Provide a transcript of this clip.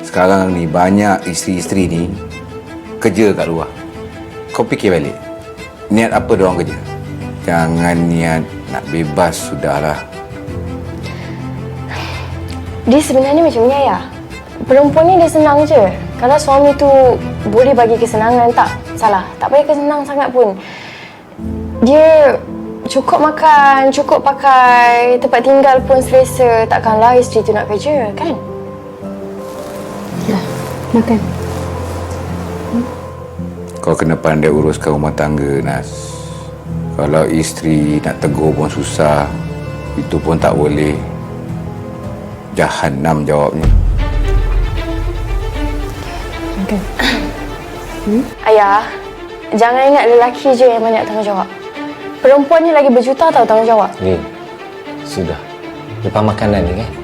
Sekarang ni banyak isteri-isteri ni kerja kat luar. Kau fikir balik. Niat apa dia orang kerja? Jangan niat nak bebas sudahlah. Dia sebenarnya macam ni ayah. Perempuan ni dia senang je. Kalau suami tu boleh bagi kesenangan, tak salah. Tak payah kesenang sangat pun. Dia cukup makan, cukup pakai, tempat tinggal pun selesa. Takkanlah isteri tu nak kerja, kan? Makan. Kau kena pandai uruskan rumah tangga, Nas. Kalau isteri nak tegur pun susah. Itu pun tak boleh. Jahanam jawabnya. Makan. Ayah, jangan ingat lelaki je yang banyak tanggungjawab. Perempuan ni lagi berjuta tahu tanggungjawab. Lin, sudah. Lepas makanan ni kan?